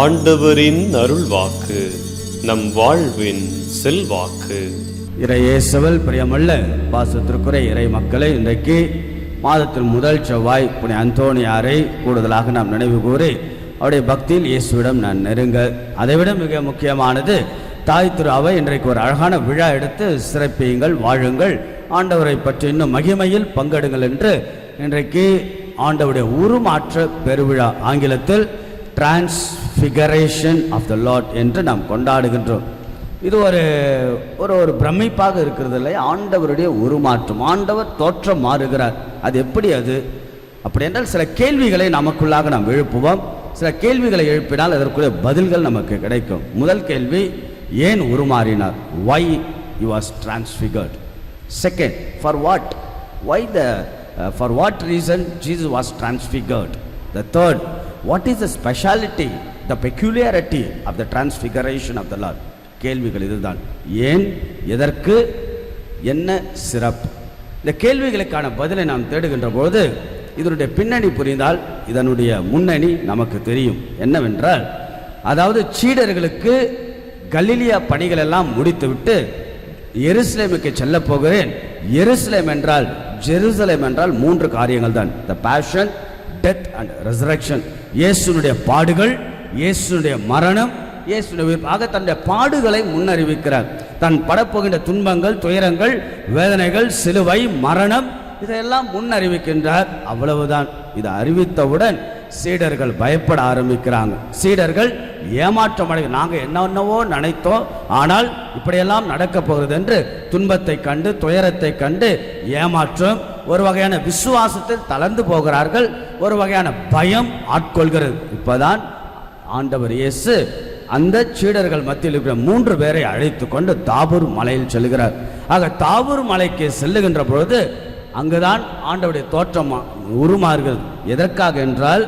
ஆண்டவரின் அருள்வாக்கு நம் வாழ்வின் செல்வாக்கு. இறையேசுவல் பிரியமல்ல பாசத்திற்குறை இறை மக்களை இன்றைக்கு மாதத்தின் முதல் செவ்வாய் புனி அந்தோணியாரை கூடுதலாக நாம் நினைவு கூறி அவருடைய பக்தியில் இயேசுவிடம் நான் நெருங்க. அதைவிட மிக முக்கியமானது தாய் திரு அவை இன்றைக்கு ஒரு அழகான விழா எடுத்து சிறப்பியுங்கள் வாழுங்கள். ஆண்டவரை பற்றி இன்னும் மகிமையில் பங்கெடுங்கள் என்று இன்றைக்கு ஆண்டவருடைய உருமாற்ற பெருவிழா ஆங்கிலத்தில் டிரான்ஸ்ஃபிகரேஷன் ஆஃப் த லாட் என்று நாம் கொண்டாடுகின்றோம். இது ஒரு ஒரு ஒரு பிரமிப்பாக இருக்கிறது இல்லை ஆண்டவருடைய உருமாற்றம் ஆண்டவர் தோற்றம் மாறுகிறார். அது எப்படி அது? அப்படி என்றால் சில கேள்விகளை நமக்குள்ளாக நாம் எழுப்புவோம். சில கேள்விகளை எழுப்பினால் அதற்குரிய பதில்கள் நமக்கு கிடைக்கும். முதல் கேள்வி ஏன் உருமாறினார்? Why you was transfigured second for what why the for what reason Jesus was transfigured the third what is the speciality the peculiarity of the transfiguration of the lord கேள்விகள் இதுதான். ஏன்? எதற்கு? என்ன சிறப்பு? இந்த கேள்விகளுக்கான பதிலை நாம் தேடுகின்ற போது இதனுடைய பின்னணி புரிந்தால் இதனுடைய முன்னணி நமக்கு தெரியும். என்னவென்றால் அதாவது சீடர்களுக்கு கலிலியா பணிகள் எல்லாம் முடித்துவிட்டு எருசலேமுக்கு செல்ல போகிறேன். எருசலேம் என்றால் ஜெருசலேம் என்றால் மூன்று காரியங்கள் தான் the passion death and resurrection இயேசுனுடைய பாடுகள் இயேசுனுடைய மரணம் இயேசுடைய ஆக தன்னுடைய பாடுகளை முன்னறிவிக்கிறார். தன் படப்போகின்ற துன்பங்கள் துயரங்கள் வேதனைகள் சிலுவை மரணம் இதையெல்லாம் முன்னறிவிக்கின்றார். அவ்வளவுதான். இதை அறிவித்தவுடன் சீடர்கள் பயப்பட ஆரம்பிக்கிறாங்க. சீடர்கள் ஏமாற்றம் அடை நாங்கள் என்னென்னவோ நினைத்தோம் ஆனால் இப்படியெல்லாம் நடக்கப் போகிறது என்று துன்பத்தை கண்டு துயரத்தை கண்டு ஏமாற்றம் ஒரு வகையான விசுவாசத்தில் தளர்ந்து போகிறார்கள் ஒரு வகையான பயம் ஆட்கொள்கிறது. இப்போதான் ஆண்டவர் இயேசு அந்த சீடர்கள் மத்தியில் இருக்கிற மூன்று பேரை அழைத்து கொண்டு தாபூர் மலையில் செல்கிறார். ஆக தாபூர் மலைக்கு செல்லுகின்ற பொழுது அங்குதான் ஆண்டவருடைய தோற்றம் உருமார்கள் உருமாறுகிறது. எதற்காக என்றால்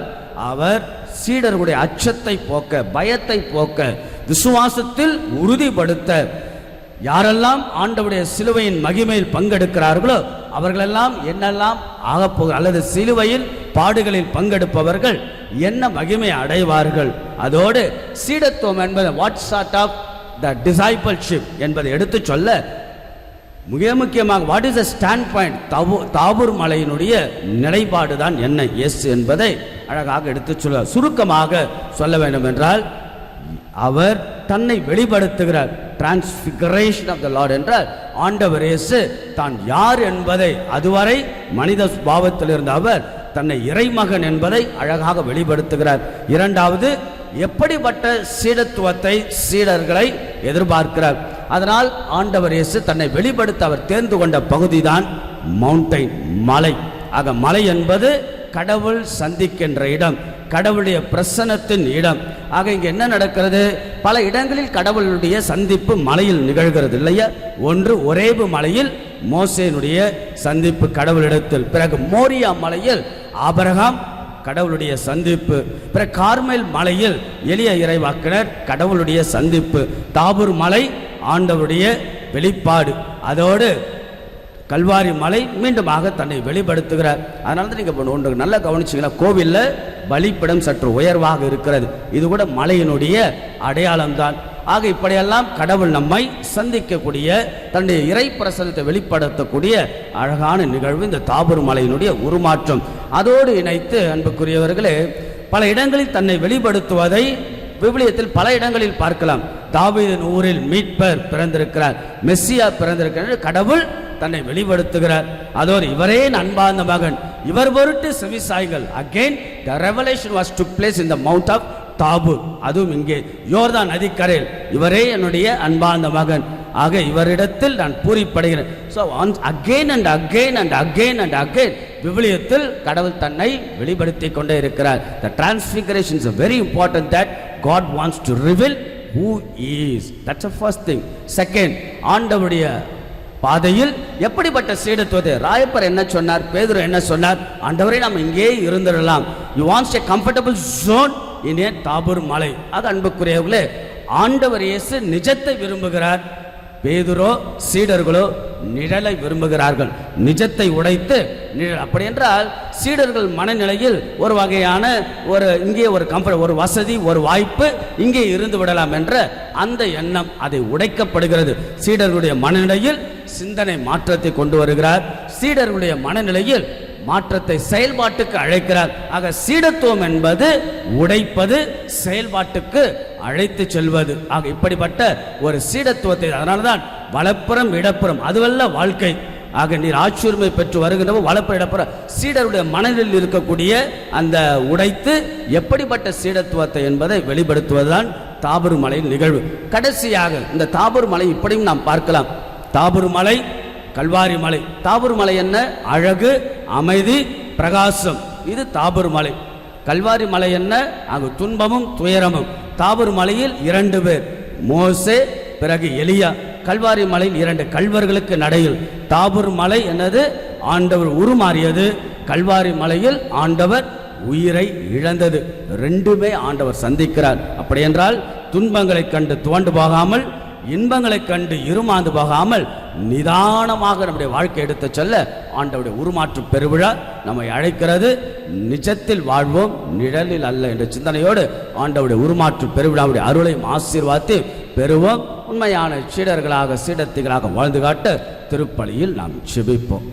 அவர் சீடர்களுடைய அச்சத்தை போக்க பயத்தை போக்க விசுவாசத்தில் உறுதிப்படுத்த யாரெல்லாம் ஆண்டவுடைய சிலுவையின் மகிமையில் பங்கெடுக்கிறார்களோ அவர்களெல்லாம் என்னெல்லாம் ஆகப்போ அல்லது சிலுவையில் பாடுகளில் பங்கெடுப்பவர்கள் என்ன மகிமை அடைவார்கள்? அதோடு சீடத்துவம் என்பது what sort of the discipleship என்பதை எடுத்துச் சொல்ல மிக முக்கியமாக what is the stand point Daboo Tabor மலையினுடைய நிலைப்பாடு தான் என்ன? எஸ் என்பதை அழகாக எடுத்துச் சொல்ல சுருக்கமாக சொல்ல வேண்டும் என்றால் அவர் தன்னை வெளிப்படுத்துகிறார். டிரான்ஸ்பிகரேஷன் ஆஃப் த லார்ட் என்றால் ஆண்டவர் இயேசு தான் யார் என்பதை அதுவரை மனித பாவத்தில் இருந்த அவர் தன்னை இறைமகன் என்பதை அழகாக வெளிப்படுத்துகிறார். இரண்டாவது எப்படிப்பட்ட சீடத்துவத்தை சீடர்களை எதிர்பார்க்கிறார். அதனால் ஆண்டவர் இயேசு தன்னை வெளிப்படுத்த அவர் தேர்ந்து கொண்ட பகுதிதான் மவுண்டைன் மலை. ஆக மலை என்பது கடவுள் சந்திக்கின்ற இடம். கடவுளுடைய பிரசனத்தின் இடம். ஆக இங்கே என்ன நடக்கிறது? பல இடங்களில் கடவுளுடைய சந்திப்பு மலையில் நிகழ்கிறது இல்லையா? ஒன்று ஒரேபு மலையில் மோசேனுடைய சந்திப்பு கடவுளிடத்தில். பிறகு மோரியா மலையில் ஆபரகாம் கடவுளுடைய சந்திப்பு. பிறகு கார்மேல் மலையில் எளிய இறைவாக்கினர் கடவுளுடைய சந்திப்பு. தாபூர் மலை ஆண்டவருடைய வெளிப்பாடு. அதோடு கல்வாரி மலை மீண்டுமாக தன்னை வெளிப்படுத்துகிறார். அதனால தான் நீங்கள் ஒன்று நல்லா கவனிச்சிங்கன்னா கோவிலில் பலிப்பிடம் சற்று உயர்வாக இருக்கிறது. இது கூட மலையினுடைய அடையாளம்தான். ஆக இப்படியெல்லாம் கடவுள் நம்மை சந்திக்கக்கூடிய தன்னுடைய இறை பிரசனத்தை வெளிப்படுத்தக்கூடிய அழகான நிகழ்வு இந்த தாபூர் மலையினுடைய உருமாற்றம். அதோடு இணைத்து அன்புக்குரியவர்களே பல இடங்களில் தன்னை வெளிப்படுத்துவதை விவிலியத்தில் பல இடங்களில் பார்க்கலாம். தாவீதின் ஊரில் மீட்பர் பிறந்திருக்கிறார். மெஸ்ஸியா பிறந்திருக்கிறார். கடவுள் தன்னை வெளிப்படுத்துகிறார். அதோடு இவரே அன்பார்ந்த மகன். இவர் பொருட்டு செவிசாய்கள். Again the revelation was took place in the mount of Tabor அதுவும் இங்கே யோர்தான் நதிக்கரையில். இவரே என்னுடைய அன்பார்ந்த மகன். ஆக இவரிடத்தில் நான் பூரிப்படுகிறேன். So again and again and again and again விவிலியத்தில் கடவுள் தன்னை வெளிப்படுத்தி கொண்டே இருக்கிறார். The transfiguration is very important that God wants to reveal who is that's a first thing second ஆண்டவுடைய பாதையில் எப்படிப்பட்ட சீடத்துவது ராயப்பர் என்ன சொன்னார் பேதுரு என்ன சொன்னார்? ஆண்டவரை நாம் இங்கே இருந்துடலாம். You wants a comfortable zone in a Tabor மலை அது அன்புக்குரியவர்களே ஆண்டவர் இயேசு நிஜத்தை விரும்புகிறார். பேதுரோ சீடர்களோ நிழலை விரும்புகிறார்கள். நிஜத்தை உடைத்து நிழல். அப்படி என்றால் சீடர்கள் மனநிலையில் ஒரு வகையான ஒரு இங்கே ஒரு கம்ஃபர்ட் ஒரு வசதி ஒரு வாய்ப்பு இங்கே இருந்து விடலாம் என்ற அந்த எண்ணம் அதை உடைக்கப்படுகிறது. சீடர்களுடைய மனநிலையில் சிந்தனை மாற்றத்தை கொண்டு வருகிறார். சீடர்களுடைய மனநிலையில் மாற்றத்தை செயல்பாட்டுக்கு அழைக்கிறார். ஆக சீடத்துவம் என்பது உடைப்பது செயல்பாட்டுக்கு அழைத்து செல்வது. ஆக இப்படிப்பட்ட ஒரு சீடத்துவத்தை அதனால்தான் வலப்புறம் இடப்புறம் அதுவல்ல வாழ்க்கை. ஆக நீர் ஆட்சியுரிமை பெற்று வருகின்றவோ வளப்புறம் இடப்புற சீடருடைய மனதில் இருக்கக்கூடிய அந்த உடைத்து எப்படிப்பட்ட சீடத்துவத்தை என்பதை வெளிப்படுத்துவதுதான் தாபூர் மலையின் நிகழ்வு. கடைசியாக இந்த தாபூர் மலை இப்படியும் நாம் பார்க்கலாம். தாபூர் மலை கல்வாரி மலை. தாபூர் மலை என்ன? அழகு அமைதி பிரகாசம். இது தாபூர் மலை. கல்வாரி மலை என்ன? அங்கு துன்பமும் துயரமும். தாபூர் மலையில் இரண்டு பேர். மோசே பிறகு எலியா. கல்வாரி மலையில் இரண்டு கல்வர்களுக்கு நடையில். தாபூர் மலை என்னது? ஆண்டவர் உருமாறியது. கல்வாரி மலையில் ஆண்டவர் உயிரை இழந்தது. ரெண்டுமே ஆண்டவர் சந்திக்கிறார். அப்படி என்றால் துன்பங்களைக் கண்டு துவண்டு போகாமல் இன்பங்களைக் கண்டு இருமாந்து போகாமல் நிதானமாக நம்முடைய வாழ்க்கை எடுத்துச் செல்ல ஆண்டவுடைய உருமாற்று பெருவிழா நம்மை அழைக்கிறது. நிஜத்தில் வாழ்வோம் நிழலில் அல்ல என்ற சிந்தனையோடு ஆண்டவுடைய உருமாற்று பெருவிழாவுடைய அருளையும் ஆசீர்வாதத்தை பெறுவோம். உண்மையான சீடர்களாக சீடத்திகளாக வாழ்ந்து காட்ட திருப்பலியில் நாம் செபிப்போம்